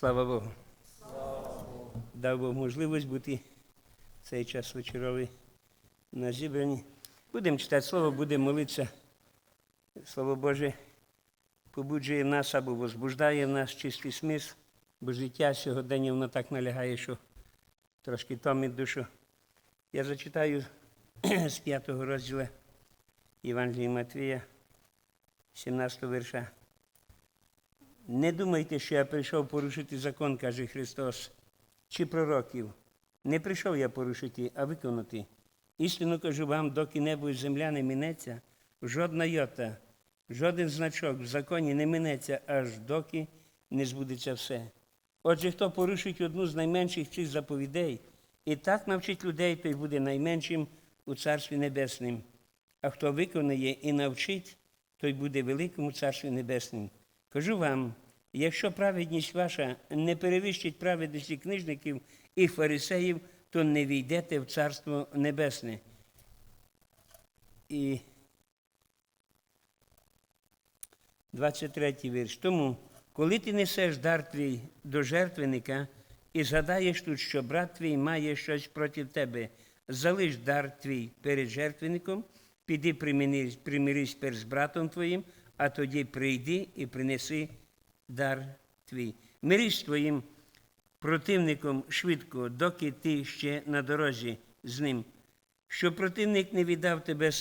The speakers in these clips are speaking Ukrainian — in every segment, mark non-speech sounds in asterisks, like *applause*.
Слава Богу. Дав Бог можливість бути цей час вечоровий на зібранні. Будемо читати слово, будемо молитися. Слово Боже побуджує нас або возбуждає нас чистий смисл, бо життя сьогодення воно так налягає, що трошки томить душу. Я зачитаю з п'ятого розділу Євангелія Матвія, 17 вірша. Не думайте, що я прийшов порушити закон, каже Христос, чи пророків. Не прийшов я порушити, а виконати. Істину кажу вам, доки небо і земля не минеться, жодна йота, жоден значок в законі не минеться, аж доки не збудеться все. Отже, хто порушить одну з найменших цих заповідей і так навчить людей, той буде найменшим у Царстві Небесним. А хто виконає і навчить, той буде великим у Царстві Небесним. Кажу вам, якщо праведність ваша не перевищить праведності книжників і фарисеїв, то не війдете в Царство Небесне. І 23 вірш. Тому, коли ти несеш дар твій до жертвенника і згадаєш тут, що брат твій має щось проти тебе, залиш дар твій перед жертвенником, піди примирись, перш з братом твоїм, а тоді прийди і принеси дар твій. Мирись твоїм противником швидко, доки ти ще на дорозі з ним. Щоб противник не віддав тебе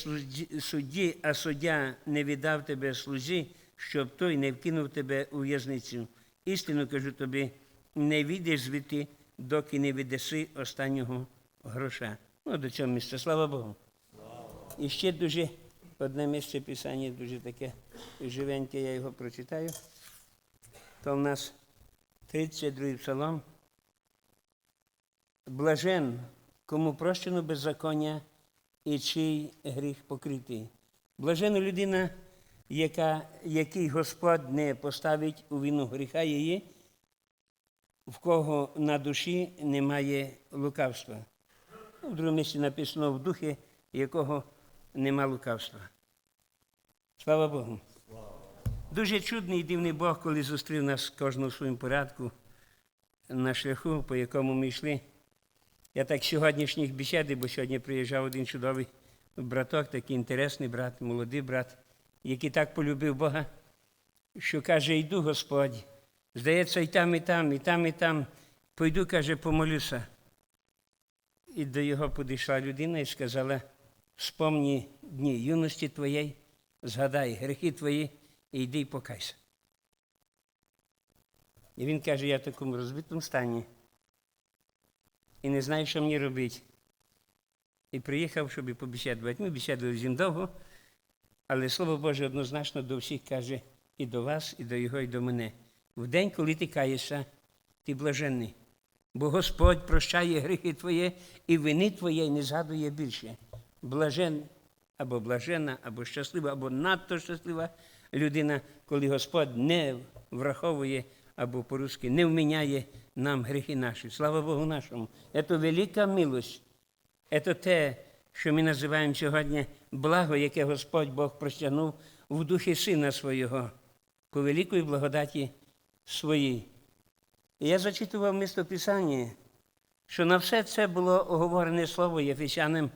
судді, а суддя не віддав тебе слузі, щоб той не вкинув тебе у в'язницю. Істину кажу тобі, не війдеш звідти, доки не віддаси останнього гроша. Ну, до цього місця, слава Богу. І ще дуже одне місце писання, дуже таке живеньке, я його прочитаю. То в нас 32 псалом. Блажен, кому прощено беззаконня і чий гріх покритий. Блажена людина, яка, який Господь не поставить у вину гріха її, в кого на душі немає лукавства. Ну, В другому місці написано в духі, якого нема лукавства. Слава Богу. Дуже чудний і дивний Бог, коли зустрів нас кожного в своєму порядку на шляху, по якому ми йшли. Я так сьогоднішніх бесіди, бо сьогодні приїжджав один чудовий браток, такий інтересний брат, молодий брат, який так полюбив Бога, що каже, йду Господь. Здається, і там, і там, і там, і там. Пойду, каже, помолюся. І до його підійшла людина і сказала: спомні дні юності твоєї, згадай гріхи твої і йди і покайся. І він каже, я в такому розбитому стані і не знаю, що мені робити. І приїхав, щоб побесідувати. Ми бесідували з ним довго, але Слово Боже однозначно до всіх каже і до вас, і до його, і до мене. В день, коли ти каєшся, ти блаженний. Бо Господь прощає гріхи твої і вини твоєї не згадує більше. Блажен або блажена, або щаслива, або надто щаслива людина, коли Господь не враховує або по-русски не вміняє нам гріхи наші. Слава Богу нашому. Це велика милость. Це те, що ми називаємо сьогодні благо, яке Господь Бог простягнув в духі Сина Свого по великої благодаті своїй. Я зачитував місто Писання, що на все це було оговорене слово Єфесянам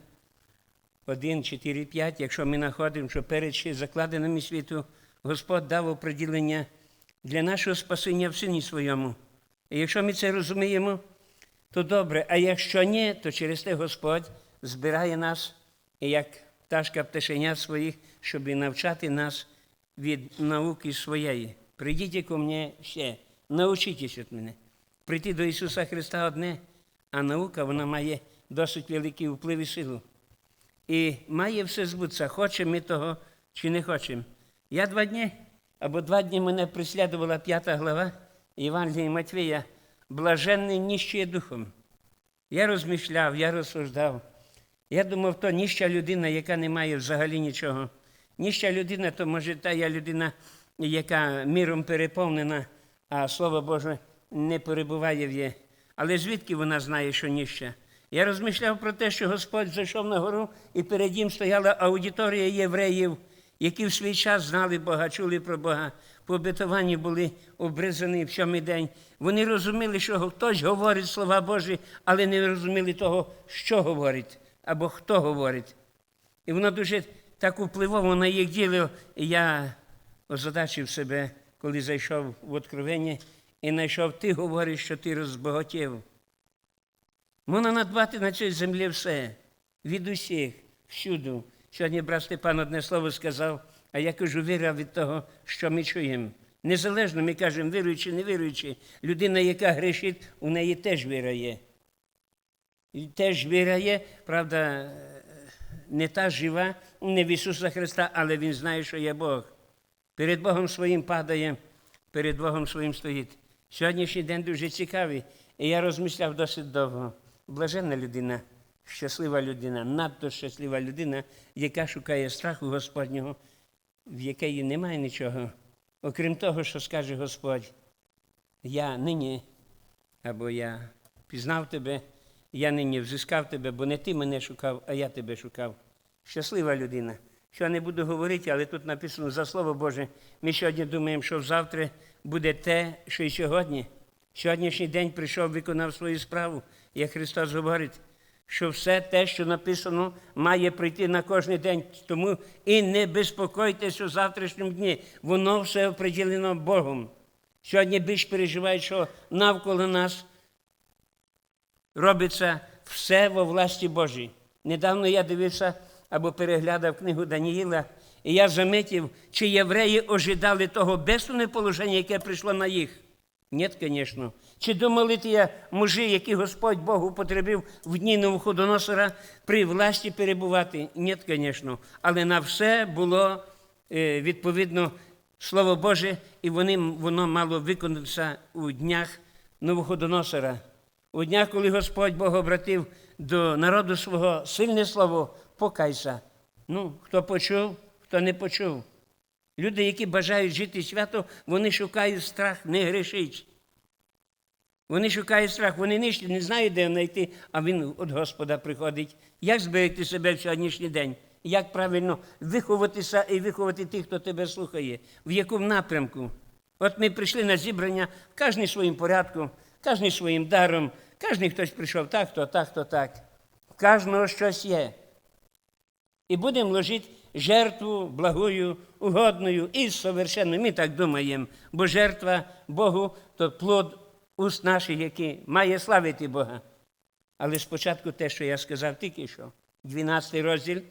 1, 4, 5, якщо ми знаходимо, що перед ще закладеними світу Господь дав оприділення для нашого спасіння в Сині Своєму. І якщо ми це розуміємо, то добре. А якщо ні, то через те Господь збирає нас, як пташка пташенят своїх, щоб навчати нас від науки своєї. Прийдіть ко мені ще, научитесь від мене. Прийти до Ісуса Христа одне, а наука вона має досить великий вплив і силу. І має все збутися, хочемо ми того чи не хочемо. Я два дні, або два дні мене прислідувала п'ята глава Євангелія Матвія, блаженний ніщий духом. Я розмішляв, я розсуждав. Я думав, то ніща людина, яка не має взагалі нічого. Ніща людина, то може та я людина, яка міром переповнена, а Слово Боже не перебуває в її. Але звідки вона знає, що ніща? Я розмішляв про те, що Господь зайшов на гору, і перед ним стояла аудиторія євреїв, які в свій час знали Бога, чули про Бога, по обетуванню були обризані в сьомий день. Вони розуміли, що хтось говорить слова Божі, але не розуміли того, що говорить або хто говорить. І воно дуже так впливало на їх діло. Я озадачив себе, коли зайшов в откровення і знайшов, ти говориш, що ти розбагатів. Можна надбати на цій землі все, від усіх, всюду. Сьогодні брат Степан одне слово сказав, а я кажу, віра від того, що ми чуємо. Незалежно ми кажемо, віруючи, не віруючи, людина, яка грішить, у неї теж віра є. І теж віра є, правда, не та жива, не в Ісуса Христа, але Він знає, що є Бог. Перед Богом своїм падає, перед Богом своїм стоїть. Сьогоднішній день дуже цікавий, і я розмишляв досить довго. Блаженна людина, щаслива людина, надто щаслива людина, яка шукає страху Господнього, в якої немає нічого, окрім того, що скаже Господь, я нині, або я пізнав тебе, я нині взискав тебе, бо не ти мене шукав, а я тебе шукав. Щаслива людина. Що я не буду говорити, але тут написано за Слово Боже. Ми сьогодні думаємо, що завтра буде те, що і сьогодні. Сьогоднішній день прийшов, виконав свою справу, як Христос говорить, що все те, що написано, має прийти на кожен день. Тому і не безпокойтесь у завтрашньому дні. Воно все оприділено Богом. Сьогодні більш переживають, що навколо нас робиться все во власті Божій. Недавно я дивився або переглядав книгу Даніїла, і я замітив, чи євреї ожидали того безсумне положення, яке прийшло на їх. Ні, звісно. Чи думали ті мужі, які Господь Бог употребив в дні Новоходоносора при власті перебувати? Ні, звісно. Але на все було е, відповідно Слово Боже, і вони, воно мало виконатися у днях Новоходоносора. У днях, коли Господь Бог обратив до народу свого сильне слово, покайся. Ну, хто почув, хто не почув. Люди, які бажають жити свято, вони шукають страх не грішить. Вони шукають страх, вони нищі, не знають, де знайти, а він від Господа приходить. Як зберегти себе в сьогоднішній день? Як правильно виховатися і виховати тих, хто тебе слухає, в якому напрямку? От ми прийшли на зібрання, кожен своїм порядком, кожен своїм даром, кожен хтось прийшов так, хто так, хто так. В кожного щось є. І будемо ложити жертву благою, угодною і совершенною. Ми так думаємо, бо жертва Богу то плод уст наших, який має славити Бога. Але спочатку те, що я сказав тільки що, 12 розділ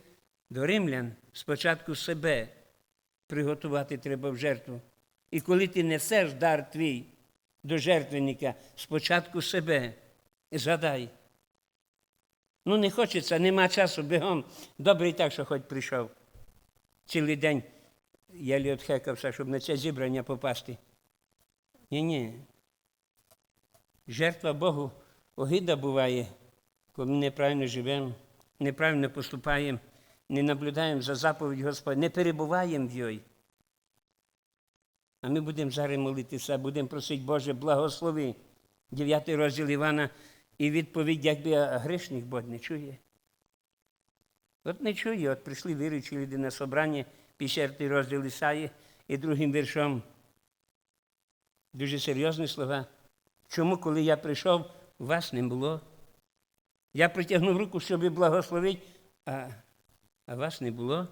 до римлян, спочатку себе приготувати треба в жертву. І коли ти несеш дар твій до жертвенника, спочатку себе згадай. Ну, не хочеться, нема часу бігом. Добре так, що хоч прийшов. Цілий день я відхекався, щоб на це зібрання попасти. Ні-ні. Жертва Богу огида буває, коли ми неправильно живемо, неправильно поступаємо, не наблюдаємо за заповідь Господа, не перебуваємо в йой. А ми будемо зараз молитися, будемо просити Боже, благослови. 9 розділ Івана і відповідь, якби грішник Бог не чує. От не чує, от прийшли віруючі люди на собрання, 50 розділ Ісаї і другим віршом. Дуже серйозні слова. Чому, коли я прийшов, вас не було? Я притягнув руку, щоб благословити, а, а вас не було.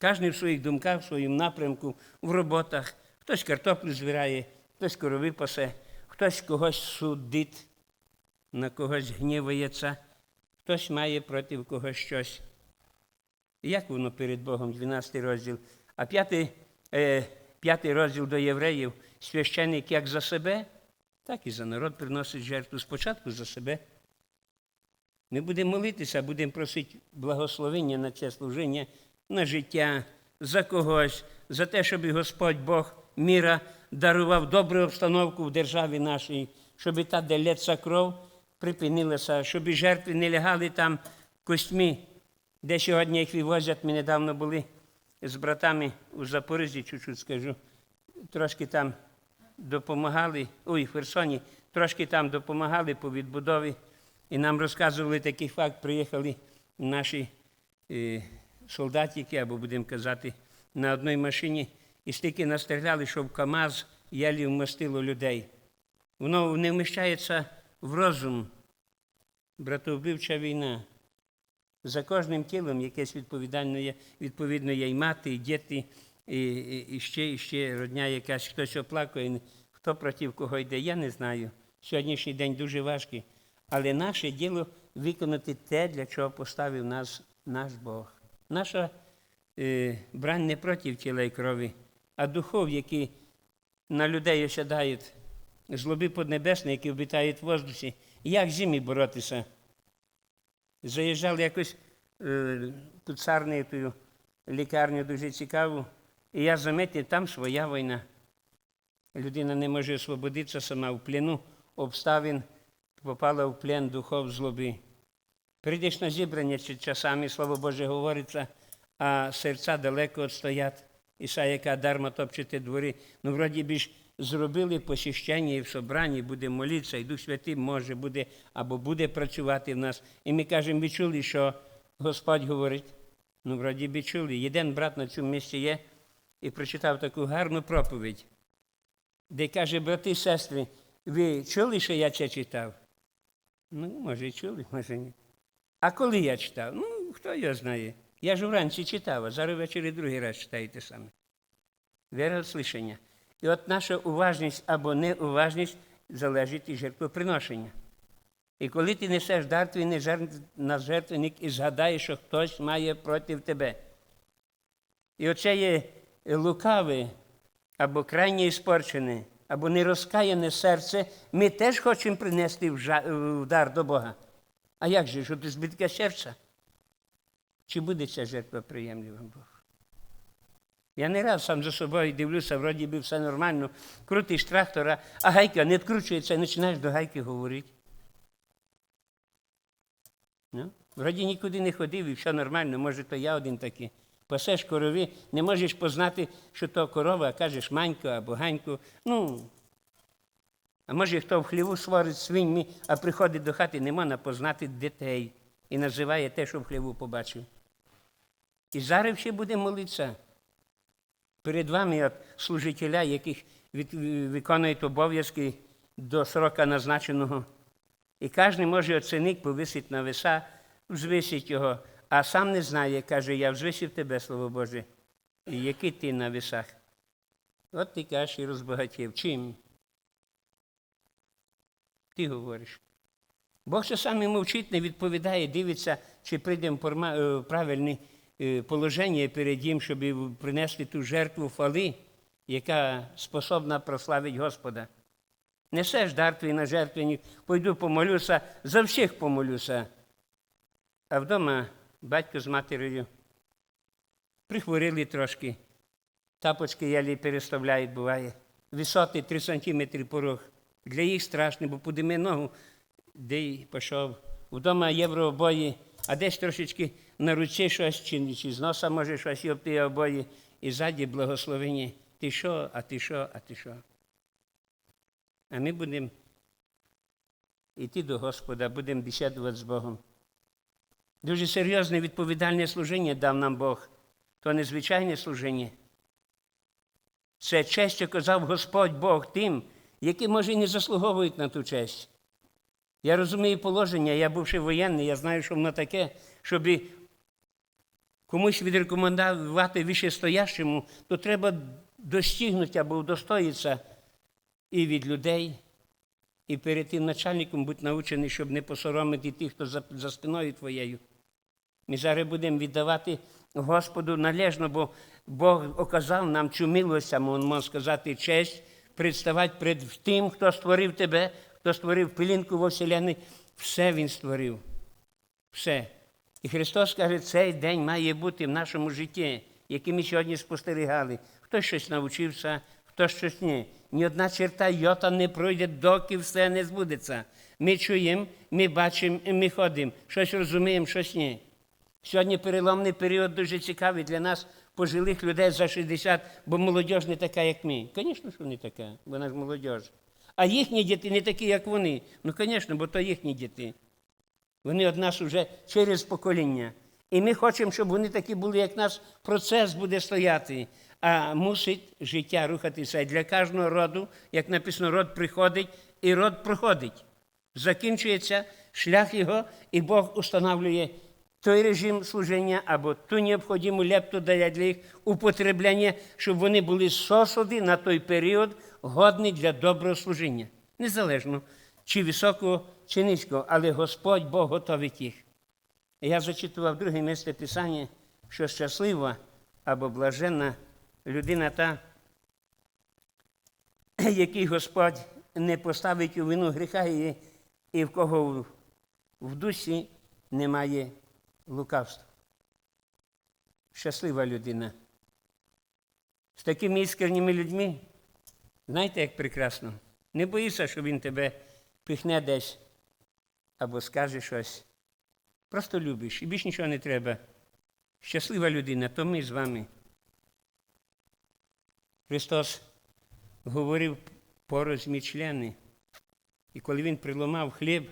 Кожен в своїх думках, в своєму напрямку, в роботах. Хтось картоплю збирає, хтось корови пасе, хтось когось судить, на когось гнівається, хтось має проти когось щось. Як воно перед Богом, 12 розділ. А п'ятий, е, п'ятий розділ до євреїв, священник як за себе, так і за народ приносить жертву спочатку за себе. Ми будемо молитися, будемо просити благословення на це служіння, на життя, за когось, за те, щоб Господь Бог міра дарував добру обстановку в державі нашій, щоб та, де лється кров, припинилася, щоб жертви не лягали там костьми, де сьогодні їх вивозять. Ми недавно були з братами у Запоріжжі, чуть-чуть скажу, трошки там допомагали, ой, в Херсоні, трошки там допомагали по відбудові. І нам розказували такий факт, приїхали наші е, солдатики, або будемо казати, на одній машині і стільки настріляли, що в КАМАЗ ялі вмостило людей. Воно не вміщається в розум. Братовбивча війна. За кожним тілом якесь відповідально є, відповідно є і мати, і діти, і, і, і ще, і ще родня якась, хтось оплакує, хто проти кого йде, я не знаю. Сьогоднішній день дуже важкий. Але наше діло виконати те, для чого поставив нас наш Бог. Наша е, брань не проти тіла і крові, а духов, які на людей осядають, злоби поднебесні, які обітають в воздусі. Як з ними боротися? Заїжджали якось е, тут царною лікарню дуже цікаву, і я замітив, там своя війна. Людина не може освободитися сама в плену обставин, попала в плен духов злоби. Прийдеш на зібрання чи часами, слово Боже, говориться, а серця далеко відстоять. Іса, яка дарма топчете двори. Ну, вроді б ж зробили посіщення і в собранні, буде молитися, і Дух Святий може буде або буде працювати в нас. І ми кажемо, ви чули, що Господь говорить. Ну, вроді би чули. Єдин брат на цьому місці є і прочитав таку гарну проповідь, де каже, брати і сестри, ви чули, що я це читав? Ну, може, чули, може ні. А коли я читав? Ну, хто його знає. Я ж вранці читав, а зараз ввечері другий раз читаю те саме. Віра слишання. І от наша уважність або неуважність залежить від жертвоприношення. І коли ти несеш дар, твій жертв, на жертвенник і згадаєш, що хтось має проти тебе. І оце є лукаве, або крайнє іспорчене, або нерозкаяне серце, ми теж хочемо принести в дар до Бога. А як же, що ти збитка серця? Чи буде ця жертва приємлива Богу? Я не раз сам за собою дивлюся, вроді би все нормально, крутиш трактора, а гайка не відкручується і починаєш до гайки говорити. Ну? Вроді нікуди не ходив і все нормально, може, то я один такий. Пасеш корові, не можеш познати, що то корова, а кажеш манько або ганько. Ну, а може, хто в хліву сварить свиньми, а приходить до хати, не можна познати дітей і називає те, що в хліву побачив. І зараз ще буде молитися. Перед вами от, служителя, яких виконують обов'язки до срока назначеного. І кожен може оцінити, повисить на веса, взвисить його, а сам не знає, каже, я взвисив тебе, Слово Боже, і який ти на весах. От ти кажеш і розбагатів. Чим? Ти говориш. Бог часами мовчить, не відповідає, дивиться, чи прийде в е, положення перед Ним, щоб принести ту жертву фали, яка способна прославити Господа. Несеш дар твій на жертвенник, пойду помолюся, за всіх помолюся. А вдома батько з матерою прихворіли трошки, тапочки ялі переставляють, буває. Висоти 3 сантиметри порог. Для їх страшно, бо подиме ногу, де й пішов. Вдома єврообої, а десь трошечки на руці щось, чи, чи з носа може щось, і об обої, і ззаді благословені. Ти що, а ти що, а ти що? А ми будемо йти до Господа, будемо бесідувати з Богом. Дуже серйозне відповідальне служіння дав нам Бог. То не звичайне служіння. Це честь, що казав Господь Бог тим, які, може, і не заслуговують на ту честь. Я розумію положення, я бувши воєнний, я знаю, що воно таке, щоб комусь відрекомендувати вищестоящому, то треба достигнути або удостоїтися і від людей, і перед тим начальником будь навчений, щоб не посоромити тих, хто за, за спиною твоєю. Ми зараз будемо віддавати Господу належно, бо Бог оказав нам цю милость, а можна сказати, честь представати перед тим, хто створив тебе, хто створив пилінку во вселенні. Все Він створив. Все. І Христос каже, цей день має бути в нашому житті, який ми сьогодні спостерігали. Хтось щось навчився, хтось щось ні. Ні одна черта йота не пройде, доки все не збудеться. Ми чуємо, ми бачимо, ми ходимо. Щось розуміємо, щось ні. Сьогодні переломний період дуже цікавий для нас, пожилих людей за 60, бо молодь не така, як ми. Звісно, що не така, вона ж молодь. А їхні діти не такі, як вони. Ну, звісно, бо то їхні діти. Вони од нас вже через покоління. І ми хочемо, щоб вони такі були, як наш процес буде стояти. А мусить життя рухатися. І для кожного роду, як написано, род приходить і род проходить. Закінчується шлях його, і Бог установлює той режим служення або ту необхідну лепту дає для їх употреблення, щоб вони були сосуди на той період, годні для доброго служіння. Незалежно, чи високого, чи низького, але Господь Бог готовить їх. Я зачитував друге місце Писання, що щаслива або блаженна людина та, який Господь не поставить у вину гріха і, і в кого в, душі немає лукавства. Щаслива людина. З такими іскренніми людьми, знаєте, як прекрасно. Не боїшся, що він тебе пихне десь або скаже щось. Просто любиш і більш нічого не треба. Щаслива людина, то ми з вами. Христос говорив порозмі члени. І коли Він приломав хліб,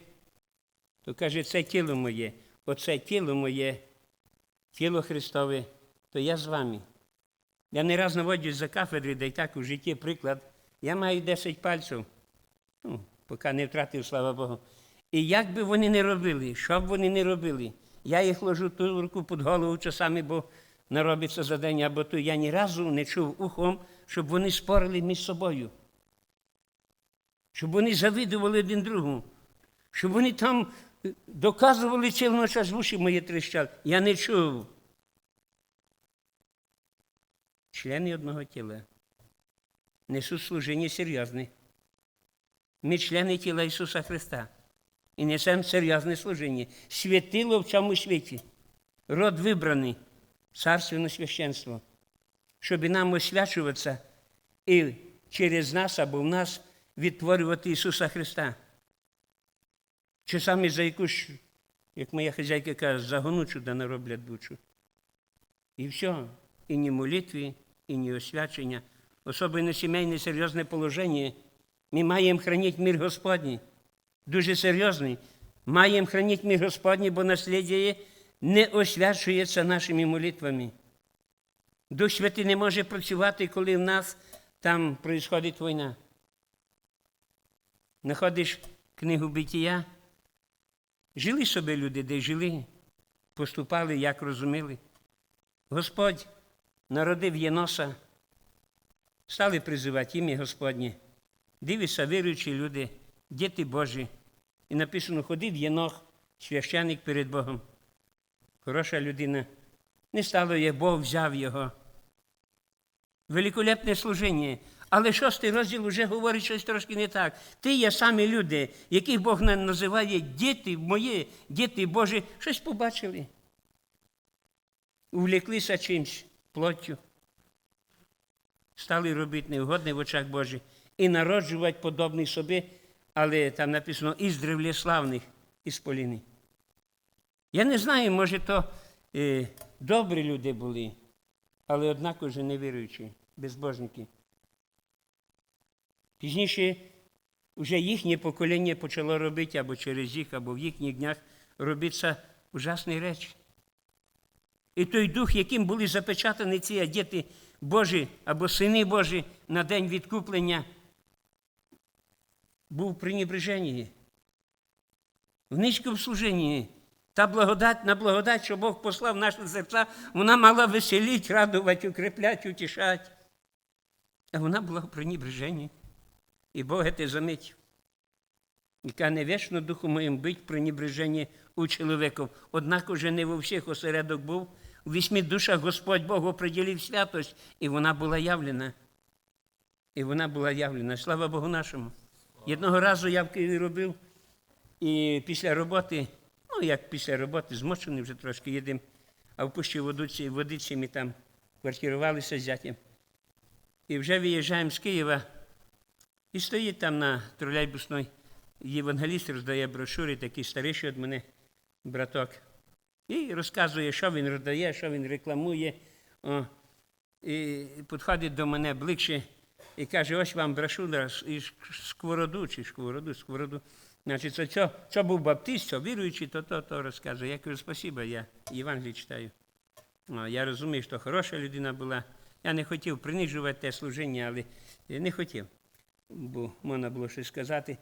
то каже, це тіло моє, оце тіло моє, тіло Христове, то я з вами. Я не раз наводжусь за кафедри, да й так у житті приклад. Я маю 10 пальців, ну, поки не втратив, слава Богу. І як би вони не робили, що б вони не робили, я їх ложу ту руку під голову часами, бо наробиться за день або то я ні разу не чув ухом, щоб вони спорили між собою. Щоб вони завидували один другому, щоб вони там е, доказували цілу час вуші мої тріщали. Я не чув. Члени одного тіла несуть служіння серйозне. Ми члени тіла Ісуса Христа. І несемо серйозне служіння. Святило в цьому світі. Род вибраний, царственне священство, щоб нам освячуватися і через нас або в нас відтворювати Ісуса Христа. Часами за якусь, як моя хазяйка каже, загонучу да нароблять бучу. І все. І ні молитві, і ні освячення. Особливо сімейне серйозне положення. Ми маємо хранити мир Господній. Дуже серйозний. Маємо хранити мир Господній, бо наслідя не освячується нашими молитвами. Дух Святий не може працювати, коли в нас там происходить війна. Находиш книгу биття. Жили собі люди, де жили, поступали, як розуміли. Господь народив Єноса, стали призивати ім'я Господнє. Дивишся, віруючі люди, діти Божі. І написано, ходив Єнох, священник перед Богом. Хороша людина. Не стало як Бог взяв його. Великолепне служіння. Але шостий розділ вже говорить щось трошки не так. Ти є самі люди, яких Бог називає діти мої, діти Божі, щось побачили. Увлеклися чимсь, плоттю. Стали робити неугодне в очах Божих і народжувати подобних собі, але там написано із славних із поліни. Я не знаю, може, то е, добрі люди були, але однак уже невіруючі, безбожники. Пізніше вже їхнє покоління почало робити або через їх, або в їхніх днях робитися ужасні речі. І той дух, яким були запечатані ці діти Божі або сини Божі на день відкуплення, був в пренебреженні, в низькому служенні. Та благодать на благодать, що Бог послав наші серця, вона мала веселіть, радувати, укріплять, утішати. А вона була в пренебреженні. І Бог це замітив. Яка не вічно духу моїм бить пренебреження у чоловіків. Однак уже не во всіх осередок був. У вісьми душах Господь Бог оприділив святость, і вона була явлена. І вона була явлена. Слава Богу нашому. Одного разу я в Києві робив, і після роботи, ну як після роботи, змочений вже трошки їдемо, а в пущі водиці, водиці ми там квартирувалися з зятям. І вже виїжджаємо з Києва, і стоїть там на тролейбусної євангеліст, роздає брошури, такий старіший від мене браток. І розказує, що він роздає, що він рекламує. О, і підходить до мене ближче і каже, ось вам брошура із сковороду чи сковороду, сковороду. Значить, це, це, це був баптист, це віруючий, то, то, то розказує. Я кажу, спасибо, я Євангеліє читаю. Я розумію, що хороша людина була. Я не хотів принижувати те служіння, але не хотів, бо можна було щось сказати.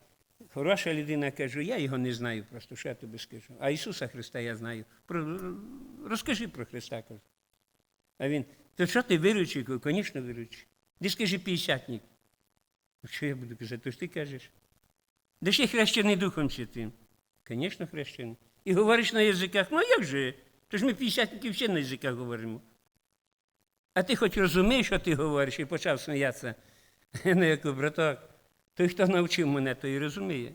Хороша людина, кажу, я його не знаю просто, що я тобі скажу. А Ісуса Христа я знаю. Про, розкажи про Христа, кажу. А він, то що ти віруючий? Звісно, віруючий. Де скажи п'ятдесятник. Ну, що я буду казати, то ж ти кажеш. Де ще хрещений Духом Святим? Звісно, хрещений. І говориш на язиках, ну як же? То ж ми п'ятдесятники всі на язиках говоримо. А ти хоч розумієш, що ти говориш, і почав сміятися. *laughs* Ну, як браток. Той, хто навчив мене, той і розуміє.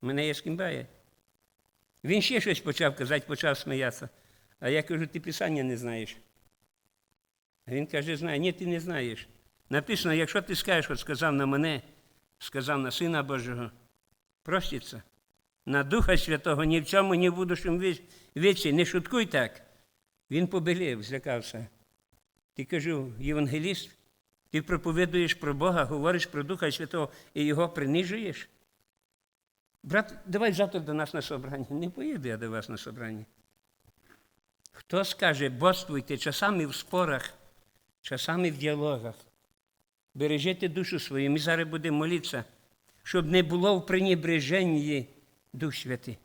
Мене є з ким бає. Він ще щось почав казати, почав сміятися. А я кажу, ти писання не знаєш. А він каже, знає, ні, ти не знаєш. Написано, якщо ти скажеш, от сказав на мене, сказав на Сина Божого, проститься. На Духа Святого ні в цьому, ні в будущому віці. Не шуткуй так. Він побелів, злякався. Ти кажу, євангеліст, ти проповідуєш про Бога, говориш про Духа Святого і його принижуєш. Брат, давай завтра до нас на собрання. Не поїду я до вас на собрання. Хто скаже, бодствуйте часами в спорах, часами в діалогах. Бережете душу свою, ми зараз будемо молитися, щоб не було в пренебреженні Дух Святий.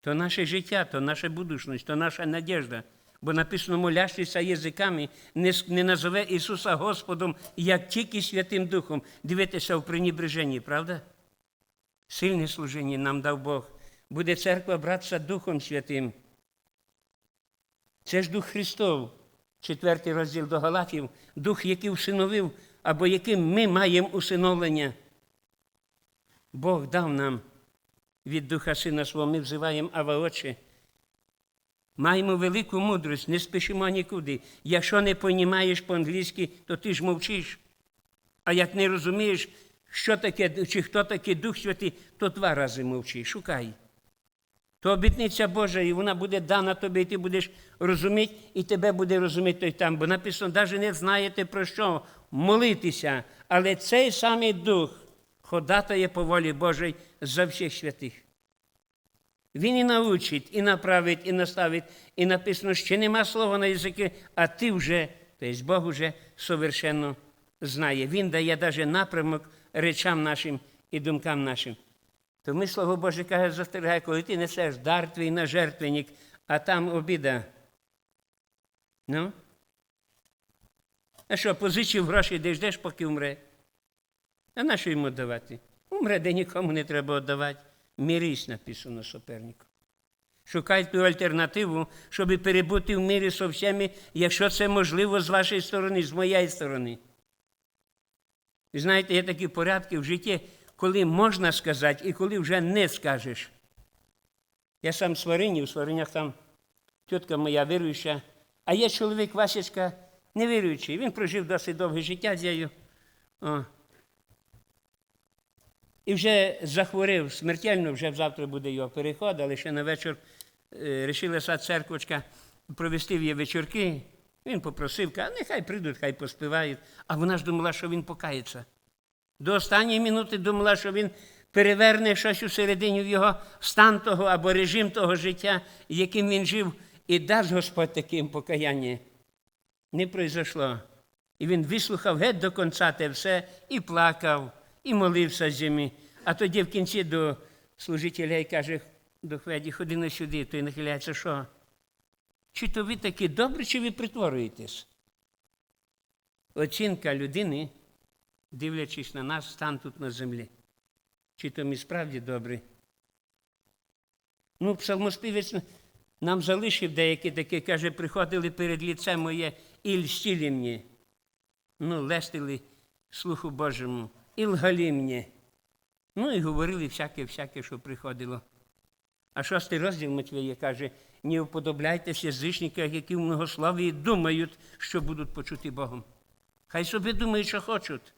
То наше життя, то наша будучність, то наша надіжда. Бо написано, молящися язиками, не, не назове Ісуса Господом, як тільки Святим Духом. Дивитися в пренебреженні, правда? Сильне служіння нам дав Бог. Буде церква братися Духом Святим. Це ж Дух Христов, четвертий розділ до Галатів, Дух, який усиновив, або яким ми маємо усиновлення. Бог дав нам від Духа Сина свого, ми взиваємо Ава Отче. Маємо велику мудрість, не спішимо нікуди. Якщо не понімаєш по-англійськи, то ти ж мовчиш. А як не розумієш, що таке, чи хто такий Дух Святий, то два рази мовчи, шукай. То обітниця Божа, і вона буде дана тобі, і ти будеш розуміти, і тебе буде розуміти той там. Бо написано, навіть не знаєте про що молитися, але цей самий Дух ходатає по волі Божій за всіх святих. Він і научить, і направить, і наставить, і написано, що нема слова на язики, а ти вже, тобто Бог вже совершенно знає. Він дає навіть напрямок речам нашим і думкам нашим. То ми, Слово Боже, каже, застерігає, коли ти несеш дар твій на жертвенник, а там обіда. Ну? А що, позичив гроші, де ждеш, поки умре? А на що йому давати? Умре, де нікому не треба віддавати. Мірись, написано супернику. Шукай ту альтернативу, щоб перебути в мирі з всіми, якщо це можливо з вашої сторони, з моєї сторони. Ви знаєте, є такі порядки в житті, коли можна сказати і коли вже не скажеш. Я сам в Сварині, в Сваринях там тітка моя віруюча, а є чоловік Васечка невіруючий. Він прожив досить довге життя з нею. І вже захворів смертельно, вже завтра буде його переход, але ще на вечір е, рішилася церквочка провести в її вечірки. Він попросив, каже, нехай прийдуть, хай поспівають. А вона ж думала, що він покається. До останньої минути думала, що він переверне щось у середині в його стан того або режим того життя, яким він жив, і дасть Господь таким покаяння. Не пройшло. І він вислухав геть до кінця те все і плакав, і молився зимі. А тоді в кінці до служителя і каже, до Хведі, ходи на сюди, той нахиляється, що? Чи то ви такі добрі, чи ви притворюєтесь? Оцінка людини, дивлячись на нас, стан тут на землі. Чи то ми справді добрі? Ну, псалмоспівець нам залишив деякі такі, каже, приходили перед ліце моє і льстили мені. Ну, лестили слуху Божому, і лгали мені. Ну і говорили всяке-всяке, що приходило. А шостий розділ Матвія каже, не уподобляйтеся язичникам, які в многословії думають, що будуть почути Богом. Хай собі думають, що хочуть.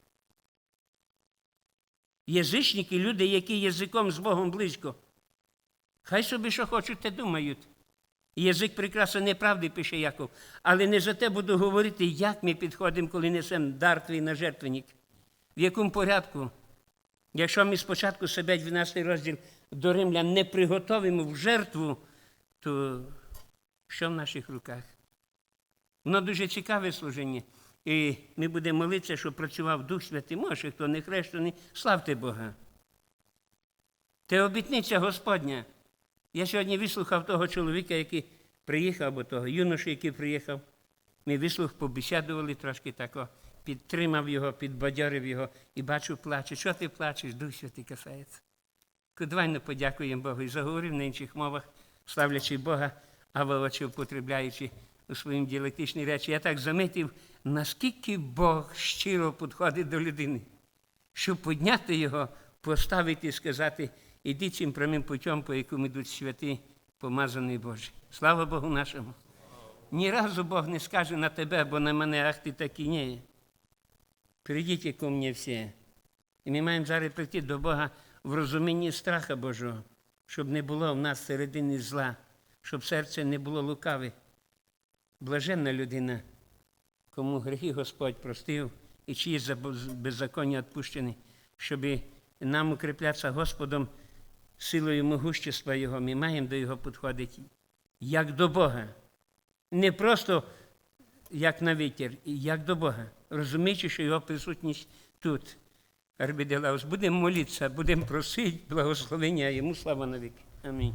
Язичники, люди, які язиком з Богом близько. Хай собі що хочуть, те думають. Язик прикраса неправди, пише Яков. Але не за те буду говорити, як ми підходимо, коли несемо дар твій на жертвенник. В якому порядку? Якщо ми спочатку себе 12 розділ до римлян не приготовимо в жертву, то що в наших руках? Воно дуже цікаве служіння. І ми будемо молитися, щоб працював Дух Святий. Може, хто не хрещений, славте Бога. Це обітниця Господня. Я сьогодні вислухав того чоловіка, який приїхав, або того юношу, який приїхав. Ми вислух побесідували трошки тако, підтримав його, підбадьорив його і бачу, плаче. Що ти плачеш? Дух Святий касається. Давай не подякуємо Богу і заговорив на інших мовах, славлячи Бога, а очі употребляючи у своїм діалектичні речі. Я так замітив, наскільки Бог щиро підходить до людини, щоб підняти його, поставити і сказати, іди цим прямим путем, по якому йдуть святі, помазаний Божий. Слава Богу нашому. Ні разу Бог не скаже на тебе, або на мене, ах ти такий, ні. Прийдіть ко мені всі. І ми маємо зараз прийти до Бога в розумінні страха Божого, щоб не було в нас середини зла, щоб серце не було лукаве. Блаженна людина, кому гріхи Господь простив і чиї беззаконня відпущені, щоб нам укріплятися Господом силою могущества Його. Ми маємо до Його підходити як до Бога. Не просто як на вітер, як до Бога, розуміючи, що Його присутність тут. Арбіделаус, будемо молитися, будемо просити благословення, йому слава навіки. Амінь.